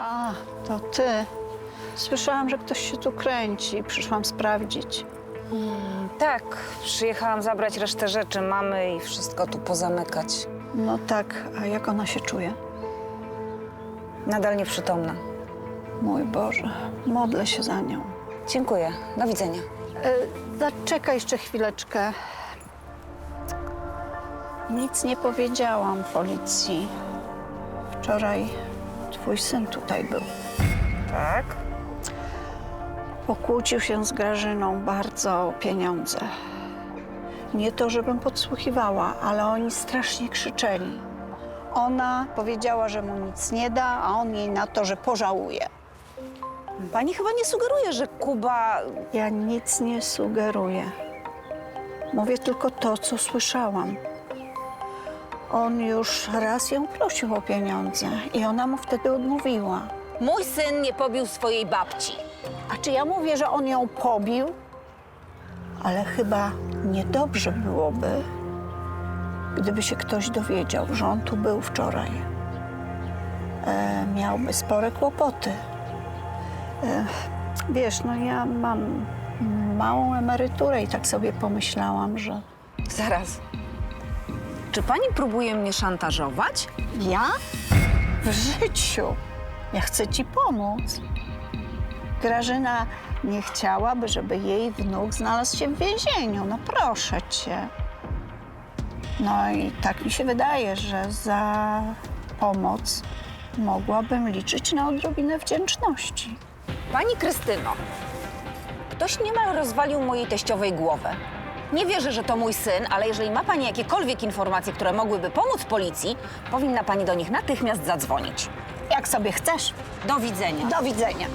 A, to ty. Słyszałam, że ktoś się tu kręci. Przyszłam sprawdzić. Tak, przyjechałam zabrać resztę rzeczy mamy i wszystko tu pozamykać. No tak, a jak ona się czuje? Nadal nieprzytomna. Mój Boże, modlę się za nią. Dziękuję. Do widzenia. E, zaczekaj jeszcze chwileczkę. Nic nie powiedziałam policji. Wczoraj twój syn tutaj był. Tak? Pokłócił się z Grażyną bardzo o pieniądze. Nie to, żebym podsłuchiwała, ale oni strasznie krzyczeli. Ona powiedziała, że mu nic nie da, a on jej na to, że pożałuje. Pani chyba nie sugeruje, że Kuba... Ja nic nie sugeruję. Mówię tylko to, co słyszałam. On już raz ją prosił o pieniądze i ona mu wtedy odmówiła. Mój syn nie pobił swojej babci. A czy ja mówię, że on ją pobił? Ale chyba niedobrze byłoby, gdyby się ktoś dowiedział, że on tu był wczoraj. E, miałby spore kłopoty. E, wiesz, no ja mam małą emeryturę i tak sobie pomyślałam, że Zaraz. Czy pani próbuje mnie szantażować? ja w życiu, ja chcę ci pomóc. Grażyna nie chciałaby, żeby jej wnuk znalazł się w więzieniu. No proszę cię. No i tak mi się wydaje, że za pomoc mogłabym liczyć na odrobinę wdzięczności. Pani Krystyno, ktoś niemal rozwalił mojej teściowej głowę. Nie wierzę, że to mój syn, ale jeżeli ma pani jakiekolwiek informacje, które mogłyby pomóc policji, powinna pani do nich natychmiast zadzwonić. Jak sobie chcesz. Do widzenia. Do widzenia.